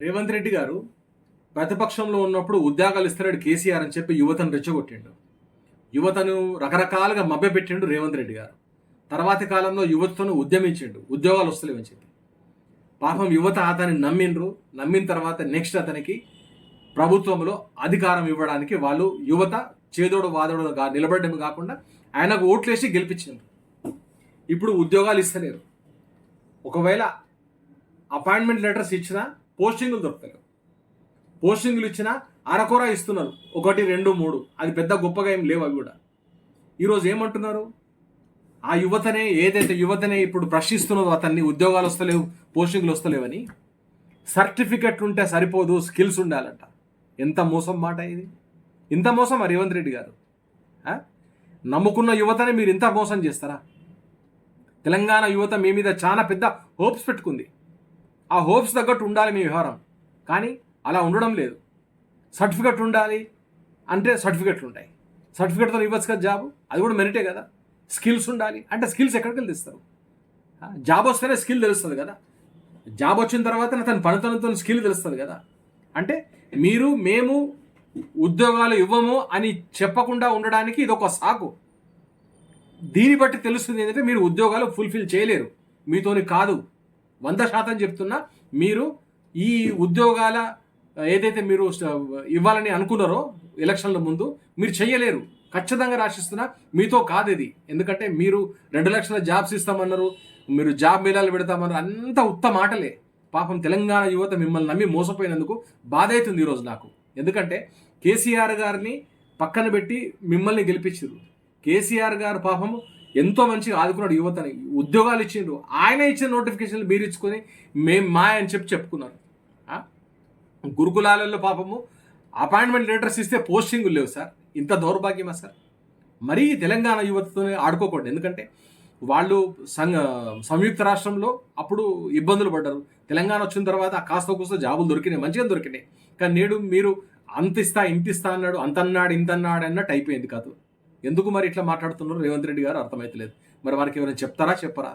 రేవంత్ రెడ్డి గారు ప్రతిపక్షంలో ఉన్నప్పుడు ఉద్యోగాలు ఇస్తున్నాడు కేసీఆర్ అని చెప్పి యువతను రెచ్చగొట్టిండు. యువతను రకరకాలుగా మభ్యపెట్టిండు రేవంత్ రెడ్డి గారు. తర్వాతి కాలంలో యువతను ఉద్యమించిండు. ఉద్యోగాలు వస్తలేవని చెప్పి. పాపం యువత అతన్ని నమ్మిండ్రు. నమ్మిన తర్వాత నెక్స్ట్ అతనికి ప్రభుత్వంలో అధికారం ఇవ్వడానికి వాళ్ళు యువత చేదోడు వాదోడుగా నిలబడడం కాకుండా ఆయనకు ఓట్లేసి గెలిపించిండ్రు ఇప్పుడు ఉద్యోగాలు ఇస్తలేరు. ఒకవేళ అపాయింట్మెంట్ లెటర్స్ ఇచ్చినా పోస్టింగులు దొరుకుతలేవు పోస్టింగులు ఇచ్చినా అరకొర ఇస్తున్నారు. ఒకటి రెండు మూడు. అది పెద్ద గొప్పగా ఏం లేవు అవి కూడా. ఈరోజు ఏమంటున్నారు? ఆ యువతనే ఏదైతే యువతనే ఇప్పుడు ప్రశ్నిస్తున్నదో అతన్ని ఉద్యోగాలు వస్తలేవు పోస్టింగ్లు వస్తలేవని సర్టిఫికెట్ ఉంటే సరిపోదు స్కిల్స్ ఉండాలంట. ఎంత మోసం మాట ఇది? ఇంత మోసం రేవంత్ రెడ్డి గారు? నమ్ముకున్న యువతని మీరు ఇంత మోసం చేస్తారా? తెలంగాణ యువత మీ మీద చాలా పెద్ద హోప్స్ పెట్టుకుంది. ఆ హోప్స్ తగ్గట్టు ఉండాలి మీ వ్యవహారం. కానీ అలా ఉండడం లేదు. సర్టిఫికెట్ ఉండాలి అంటే సర్టిఫికెట్లు ఉంటాయి. సర్టిఫికెట్తో ఇవ్వచ్చు కదా జాబ్? అది కూడా మెరిటే కదా. స్కిల్స్ ఉండాలి అంటే స్కిల్స్ ఎక్కడికి వెళ్ళి తెస్తారు? జాబ్ వస్తేనే స్కిల్ తెలుస్తుంది కదా. జాబ్ వచ్చిన తర్వాత తన పనితనంతో స్కిల్ తెలుస్తుంది కదా. అంటే మీరు మేము ఉద్యోగాలు ఇవ్వము అని చెప్పకుండా ఉండడానికి ఇది ఒక సాకు. దీన్ని బట్టి తెలుస్తుంది ఏంటంటే మీరు ఉద్యోగాలు ఫుల్ఫిల్ చేయలేరు. మీతోని కాదు. వంద శాతం చెప్తున్నా మీరు ఈ ఉద్యోగాల ఏదైతే మీరు ఇవ్వాలని అనుకున్నారో ఎలక్షన్ల ముందు మీరు చెయ్యలేరు. ఖచ్చితంగా రాసిస్తున్నా మీతో కాదు ఇది ఎందుకంటే మీరు రెండు లక్షల జాబ్స్ ఇస్తామన్నారు మీరు జాబ్ మేళాలు పెడతామన్నారు అంత ఉత్త మాటలే. పాపం తెలంగాణ యువత మిమ్మల్ని నమ్మి మోసపోయినందుకు బాధ అవుతుంది ఈరోజు నాకు. ఎందుకంటే కేసీఆర్ గారిని పక్కన పెట్టి మిమ్మల్ని గెలిపించారు. కేసీఆర్ గారు పాపము ఎంతో మంచిగా ఆదుకున్నాడు యువతని. ఉద్యోగాలు ఇచ్చిండ్రు ఆయన ఇచ్చిన నోటిఫికేషన్లు మీరు ఇచ్చుకొని మేము మా అని చెప్పి చెప్పుకున్నారు. గురుకులాలలో పాపము అపాయింట్మెంట్ లెటర్స్ ఇస్తే పోస్టింగ్ లేవు సార్. ఇంత దౌర్భాగ్యమా సార్? మరీ తెలంగాణ యువతతోనే ఆడుకోకూడదు. ఎందుకంటే వాళ్ళు సంఘ సంయుక్త రాష్ట్రంలో అప్పుడు ఇబ్బందులు పడ్డారు. తెలంగాణ వచ్చిన తర్వాత కాస్త కూస్త జాబులు దొరికినాయి. మంచిగా దొరికినాయి. కానీ నేడు మీరు అంత ఇస్తా ఇంత ఇస్తా అన్నాడు అంత అన్నాడు ఇంత అన్నాడు అన్నట్టు అయిపోయింది కాదు. ఎందుకు మరి ఇట్లా మాట్లాడుతున్నారు? రేవంత్ రెడ్డి గారు అర్థమైతలేదు. మరి వారికి ఎవరైనా చెప్తారా? చెప్పరా?